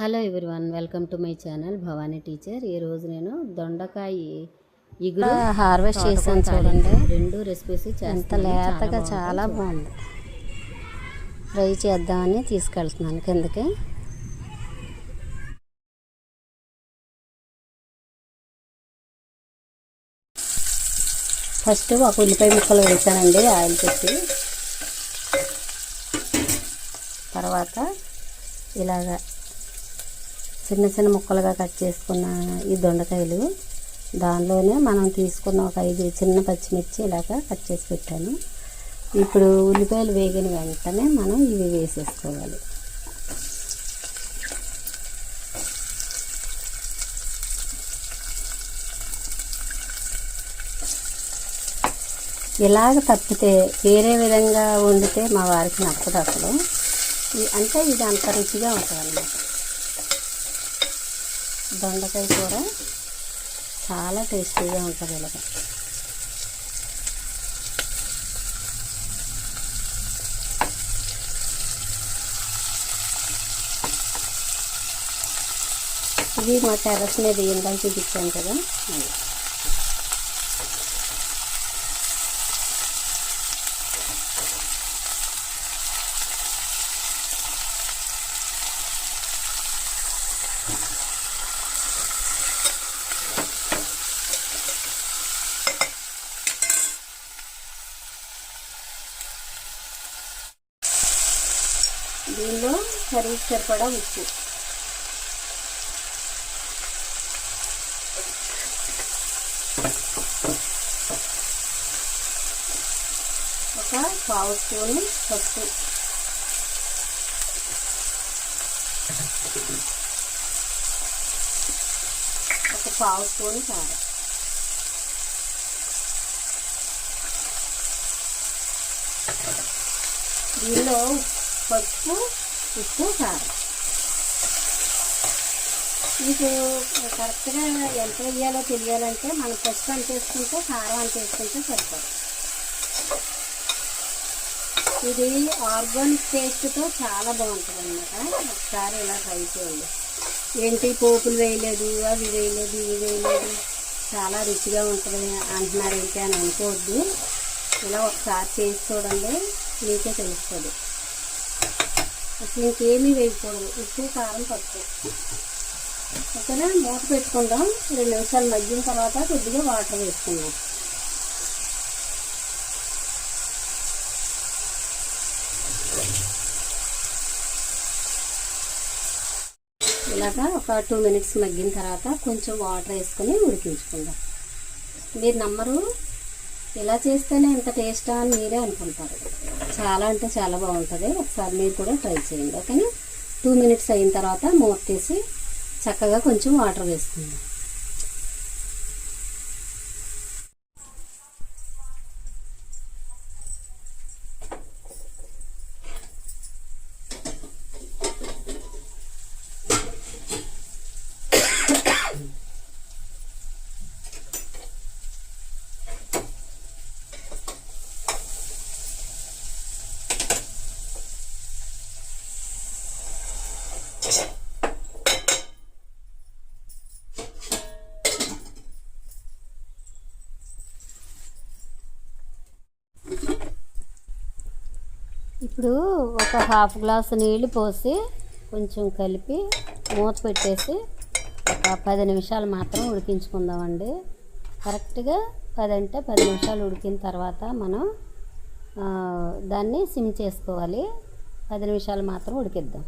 Hello everyone welcome to my channel Bhavani teacher. ఈరోజు నేను దొండకాయ ఇగురు హార్వెస్ట్ చేసాను తోటకూర చూడండి. రెండు రెసిపీస్ ఎంత లేతగా చాలా బాగుంది. ఫ్రై చేద్దామని తీసుకెళ్తున్నాను కిందకి. ఫస్ట్ ఒక ఉల్లిపాయ ముక్కలు వేసానండి ఆయిల్ పెట్టి. తర్వాత ఇలాగా చిన్న చిన్న ముక్కలుగా కట్ చేసుకున్న ఈ దొండకాయలు దానిలోనే మనం తీసుకున్న ఒక ఐదు చిన్న పచ్చిమిర్చి ఇలాగా కట్ చేసి పెట్టాను. ఇప్పుడు ఉల్లిపాయలు వేగిన వెంటనే మనం ఇవి వేసేసుకోవాలి. ఇలాగ తప్పితే వేరే విధంగా వండితే మా వారికి నచ్చదు అసలు. అంటే ఇది అంత రుచిగా ఉంటుంది అన్నమాట దొండకాయ కూర చాలా టేస్టీగా ఉంటుంది ఇలాగ. ఇది మా టెర్రస్ మీద ఇందాక చూపించాను కదా. దీనిలో కర్రీకి సరిపడా ఉప్పు. ఒక పావు స్పూన్ పప్పు ఒక పావు స్పూన్ కారం. దీనిలో పసుపు ఉప్పు కారం మీకు కరెక్ట్గా ఎంత వేయాలో తెలియాలంటే మనం పసుపు అంత వేసుకుంటే కారం అంత వేసుకుంటే సరిపోదు ఇది ఆర్గానిక్ టేస్ట్తో చాలా బాగుంటుంది అనమాట ఒకసారి ఇలా ట్రై చేయండి. ఏంటి పోపులు వేయలేదు అవి వేయలేదు ఇవి వేయలేదు. చాలా రుచిగా ఉంటుంది అంటున్నారు ఏంటి అని అనుకోవద్దు. ఇలా ఒకసారి చేసి చూడండి మీకే తెలుస్తుంది. అసలు ఇంకేమీ వేయకూడదు. ఉప్పు కారం పప్పు. ఓకేనా? మూత పెట్టుకుందాం. రెండు నిమిషాలు మగ్గిన తర్వాత కొద్దిగా వాటర్ వేసుకుందాం. ఇలాగా ఒక టూ మినిట్స్ మగ్గిన తర్వాత కొంచెం వాటర్ వేసుకొని ఉడికించుకుందాం. మీరు నమ్మరు. ఇలా చేస్తేనే ఇంత టేస్టా అని మీరే అనుకుంటారు. చాలా అంటే చాలా బాగుంటుంది. ఒకసారి మీరు కూడా ట్రై చేయండి ఓకేనా? టూ మినిట్స్ అయిన తర్వాత మూత తీసి చక్కగా కొంచెం వాటర్ వేసుకుందాం ఇప్పుడు ఒక హాఫ్ గ్లాస్ నీళ్ళు పోసి కొంచెం కలిపి మూత పెట్టేసి ఒక పది నిమిషాలు మాత్రం ఉడికించుకుందామండి. కరెక్ట్గా పది అంటే పది నిమిషాలు ఉడికిన తర్వాత మనం దాన్ని సిమ్ చేసుకోవాలి. పది నిమిషాలు మాత్రం ఉడికిద్దాం.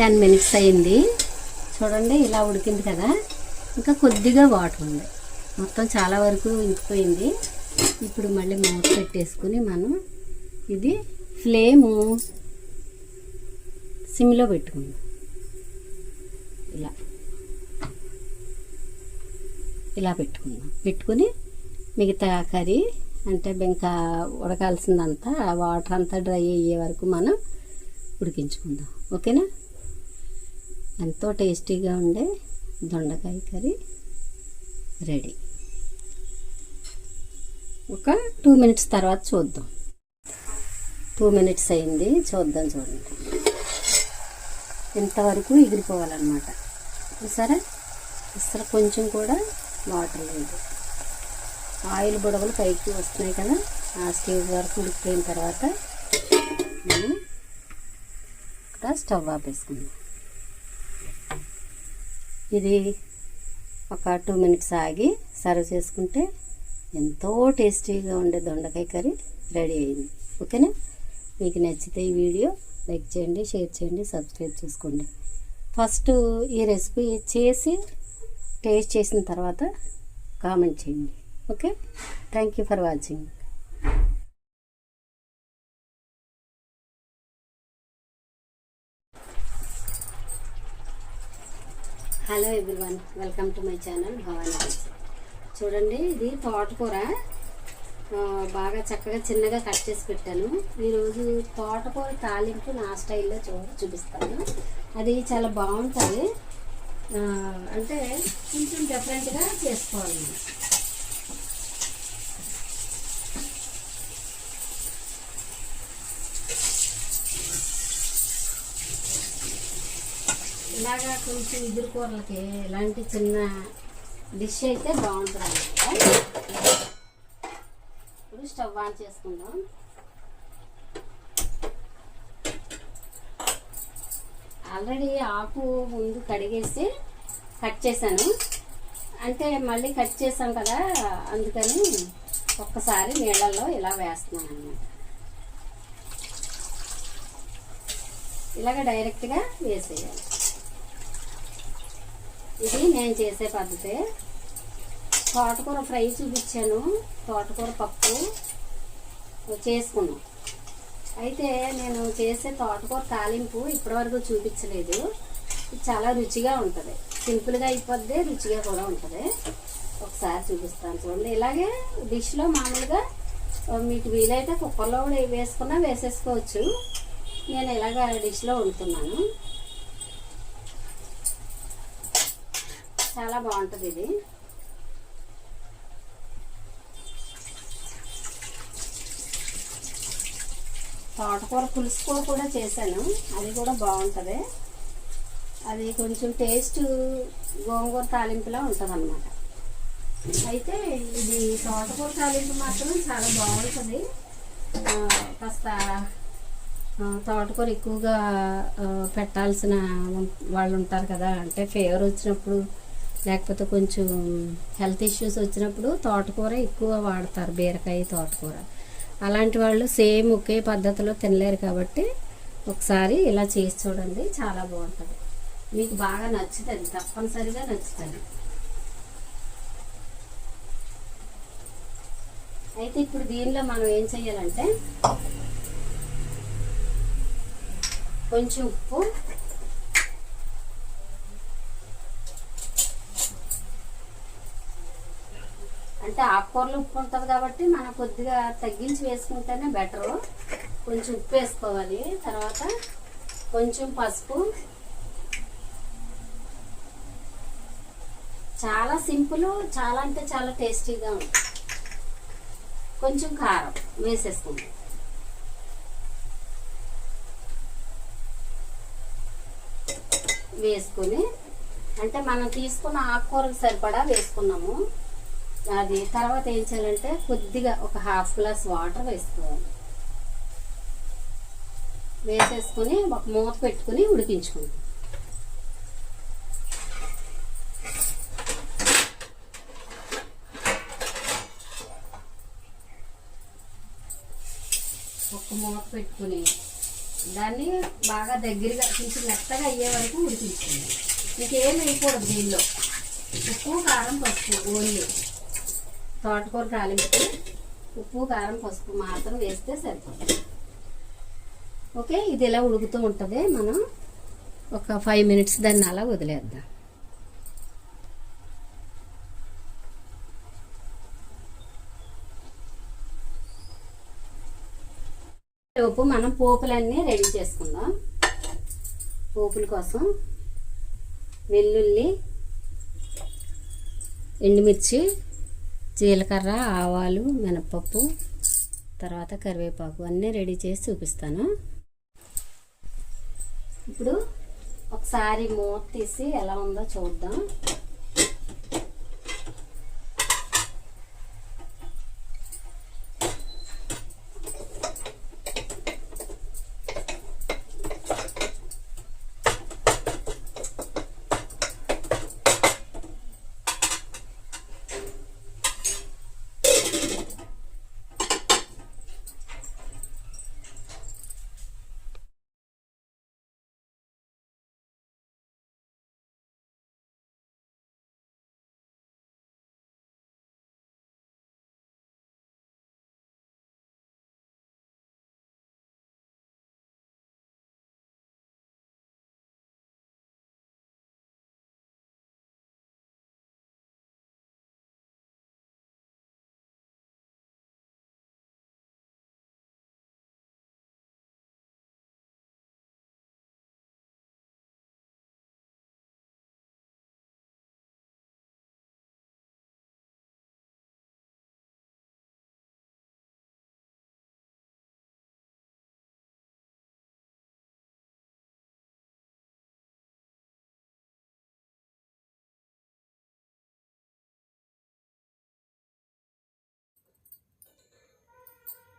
టెన్ మినిట్స్ అయింది. చూడండి ఇలా ఉడికింది కదా. ఇంకా కొద్దిగా వాటర్ ఉంది. మొత్తం చాలా వరకు ఇంకిపోయింది ఇప్పుడు మళ్ళీ మూత పెట్టేసుకుని మనం ఇది ఫ్లేము సిమ్లో పెట్టుకుందాం. ఇలా. ఇలా పెట్టుకుందాం. పెట్టుకుని మిగతా కర్రీ అంటే ఇంకా ఉడకాల్సిందంతా వాటర్ అంతా డ్రై అయ్యే వరకు మనం ఉడికించుకుందాం. ఓకేనా? ఎంతో టేస్టీగా ఉండే దొండకాయ కర్రీ రెడీ. ఒక టూ మినిట్స్ తర్వాత చూద్దాం. టూ మినిట్స్ అయింది చూద్దాం చూడండి. ఇంతవరకు ఎగిరిపోవాలన్నమాట. సరే అసలు కొంచెం కూడా వాటర్ లేదు. ఆయిల్ బుడగలు పైకి వస్తున్నాయి కదా ఆ స్టేజ్ వరకు ఉడికిపోయిన తర్వాత మనం ఇక్కడ స్టవ్ ఆపేసుకుందాం. ఇది ఒక టూ మినిట్స్ ఆగి సర్వ్ చేసుకుంటే ఎంతో టేస్టీగా ఉండే దొండకాయ కర్రీ రెడీ అయింది. ఓకేనా? మీకు నచ్చితే ఈ వీడియో లైక్ చేయండి షేర్ చేయండి సబ్స్క్రైబ్ చేసుకోండి. ఫస్ట్ ఈ రెసిపీ చేసి టేస్ట్ చేసిన తర్వాత కామెంట్ చేయండి. Okay? Thank you for watching. Hello everyone welcome to my channel Bhavani చూడండి ఇది తోటకూర. బాగా చక్కగా చిన్నగా కట్ చేసి పెట్టాను. ఈరోజు తోటకూర తాలింపు నా స్టైల్లో చూ చూపిస్తాను. అది చాలా బాగుంటుంది. అంటే కొంచెం డిఫరెంట్గా చేసుకోవాలి. ఇలాగా కొంచెం ఇద్దరు కూరలకి ఇలాంటి చిన్న డిష్ అయితే బాగుంటుంది అనమాట ఇప్పుడు స్టవ్ ఆన్ చేసుకుందాం. ఆల్రెడీ ఆకు ముందు కడిగేసి కట్ చేశాను. అంటే మళ్ళీ కట్ చేసాం కదా అందుకని ఒక్కసారి నీళ్ళల్లో ఇలా వేస్తున్నాను అనమాట ఇలాగ డైరెక్ట్గా వేసేయాలి. ఇది నేను చేసే పద్ధతి. తోటకూర ఫ్రై చూపించాను. తోటకూర పప్పు చేసుకున్నాం. అయితే నేను చేసే తోటకూర తాలింపు ఇప్పటివరకు చూపించలేదు. చాలా రుచిగా ఉంటుంది. సింపుల్గా అయిపోద్ది రుచిగా కూడా ఉంటుంది. ఒకసారి చూపిస్తాను చూడండి. ఇలాగే డిష్లో మామూలుగా మీకు వీలైతే కుక్కర్లో కూడా వేసుకున్నా వేసేసుకోవచ్చు. నేను ఇలాగ డిష్లో వండుతున్నాను. చాలా బాగుంటుంది ఇది. తోటకూర పులుసు కూర కూడా చేశాను. అది కూడా బాగుంటుంది. అది కొంచెం టేస్ట్ గోంగూర తాలింపులా ఉంటుంది అనమాట అయితే ఇది తోటకూర తాలింపు మాత్రం చాలా బాగుంటుంది. కాస్త తోటకూర ఎక్కువగా పెట్టాల్సిన వాళ్ళు ఉంటారు కదా అంటే ఫీవర్ వచ్చినప్పుడు లేకపోతే కొంచెం హెల్త్ ఇష్యూస్ వచ్చినప్పుడు తోటకూర ఎక్కువ వాడతారు బీరకాయ తోటకూర. అలాంటి వాళ్ళు సేమ్ ఒకే పద్ధతిలో తినలేరు కాబట్టి ఒకసారి ఇలా చేసి చూడండి చాలా బాగుంటుంది. మీకు బాగా నచ్చుతుంది తప్పనిసరిగా నచ్చుతుంది. అయితే ఇప్పుడు దీనిలో మనం ఏం చేయాలంటే కొంచెం ఉప్పు అంటే ఆకుకూరలు ఉప్పు ఉంటుంది కాబట్టి మనం కొద్దిగా తగ్గించి వేసుకుంటేనే బెటరు కొంచెం ఉప్పు వేసుకోవాలి. తర్వాత కొంచెం పసుపు. చాలా సింపుల్ చాలా అంటే చాలా టేస్టీగా ఉంటుంది కొంచెం కారం వేసేసుకుంటాం వేసుకుని అంటే మనం తీసుకున్న ఆకుకూరకు సరిపడా వేసుకున్నాము. అది తర్వాత ఏం చేయాలంటే కొద్దిగా ఒక హాఫ్ గ్లాస్ వాటర్ వేసుకోవాలి. వేసేసుకుని ఒక మూత పెట్టుకుని ఉడికించుకుంటాం. ఒక మూత పెట్టుకుని దాన్ని బాగా దగ్గరగా కొంచెం మెత్తగా అయ్యే వరకు ఉడికించుకోండి ఇంకేం వేయకూడదు దీనిలో. ఉప్పు కారం పసుపు ఓన్లీ. తోటకూర తాలింపు ఉప్పు కారం పసుపు మాత్రం వేస్తే సరిపోతుంది. ఓకే ఇది ఇలా ఉడుకుతూ ఉంటుంది. మనం ఒక ఫైవ్ మినిట్స్ దాన్ని అలా వదిలేద్దాం. లోపు మనం పోపులన్నీ రెడీ చేసుకుందాం. పోపుల కోసం వెల్లుల్లి ఎండుమిర్చి జీలకర్ర ఆవాలు మినపప్పు తర్వాత కరివేపాకు అన్నీ రెడీ చేసి చూపిస్తాను. ఇప్పుడు ఒకసారి మూత తీసి ఎలా ఉందో చూద్దాం.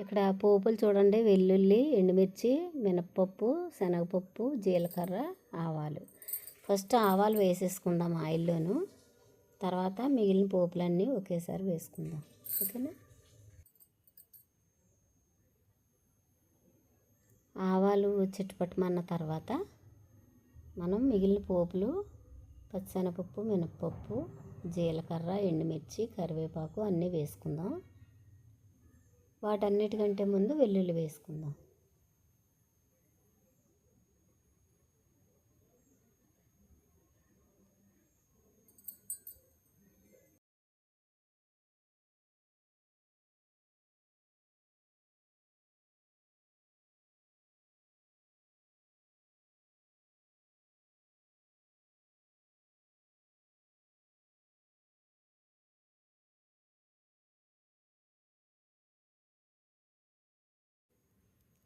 ఇక్కడ పోపులు చూడండి. వెల్లుల్లి ఎండుమిర్చి మినప్పప్పు శనగపప్పు జీలకర్ర ఆవాలు. ఫస్ట్ ఆవాలు వేసేసుకుందాం ఆయిల్లోను. తర్వాత మిగిలిన పోపులన్నీ ఒకేసారి వేసుకుందాం. ఓకేనా? ఆవాలు చిట్టుపట్టుమన్న తర్వాత మనం మిగిలిన పోపులు పచ్చిశనగపప్పు మినప్పప్పు జీలకర్ర ఎండుమిర్చి కరివేపాకు అన్నీ వేసుకుందాం. వాటన్నిటికంటే ముందు వెల్లుల్లి వేసుకుందాం.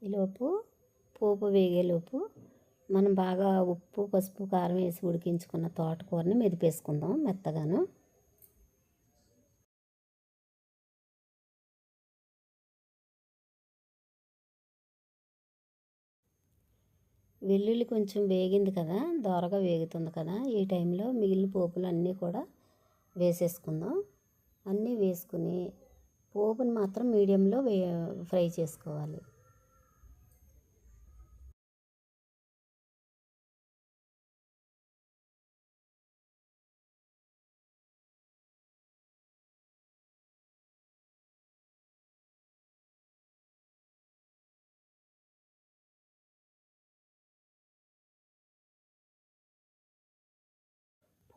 ఈలోపు పోపు వేగేలోపు మనం బాగా ఉప్పు పసుపు కారం వేసి ఉడికించుకున్న తోటకూరని మెదిపేసుకుందాం మెత్తగాను. వెల్లుల్లి కొంచెం వేగింది కదా దోరగా వేగుతుంది కదా ఈ టైంలో మిగిలిన పోపులు అన్నీ కూడా వేసేసుకుందాం. అన్నీ వేసుకుని పోపుని మాత్రం మీడియంలో వే ఫ్రై చేసుకోవాలి.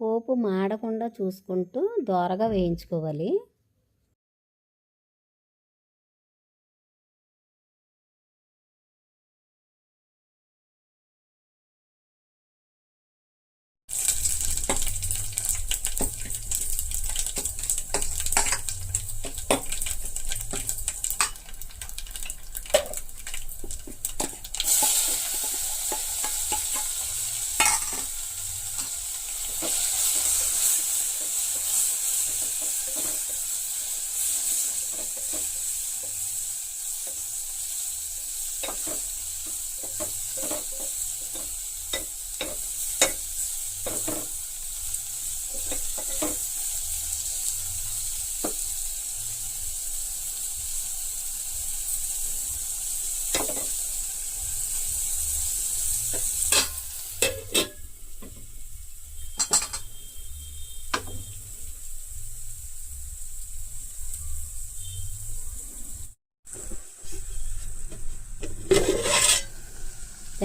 పోపు మాడకుండా చూసుకుంటూ దోరగా వేయించుకోవాలి.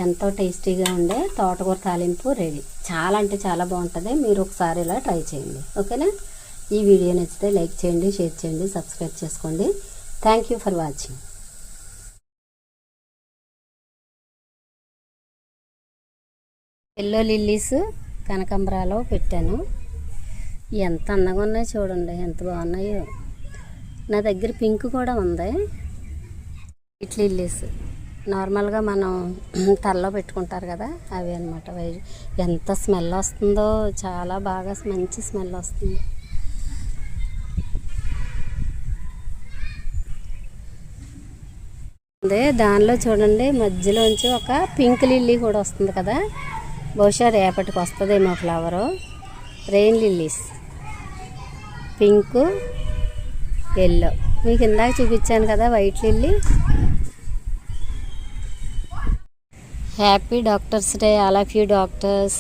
ఎంతో టేస్టీగా ఉండే తోటకూర తాలింపు రెడీ. చాలా అంటే చాలా బాగుంటుంది. మీరు ఒకసారి ఇలా ట్రై చేయండి. ఓకేనా? ఈ వీడియో నచ్చితే లైక్ చేయండి షేర్ చేయండి సబ్స్క్రైబ్ చేసుకోండి. Thank you for watching yellow lilies కనకంబరాలో పెట్టాను. ఎంత అందంగా ఉన్నాయో చూడండి. ఎంత బాగున్నాయో. నా దగ్గర పింక్ కూడా ఉంది. It lilies. నార్మల్గా మనం తలలో పెట్టుకుంటారు కదా అవి అనమాట ఎంత స్మెల్ వస్తుందో చాలా బాగా మంచి స్మెల్ వస్తుంది. అదే దానిలో చూడండి మధ్యలోంచి ఒక పింక్ లిల్లీ కూడా వస్తుంది కదా. బహుశా రేపటికి వస్తుందేమో flower. Rain lilies. Pink yellow. మీకు ఇందాక చూపించాను కదా white lily. happy doctors day all of you doctors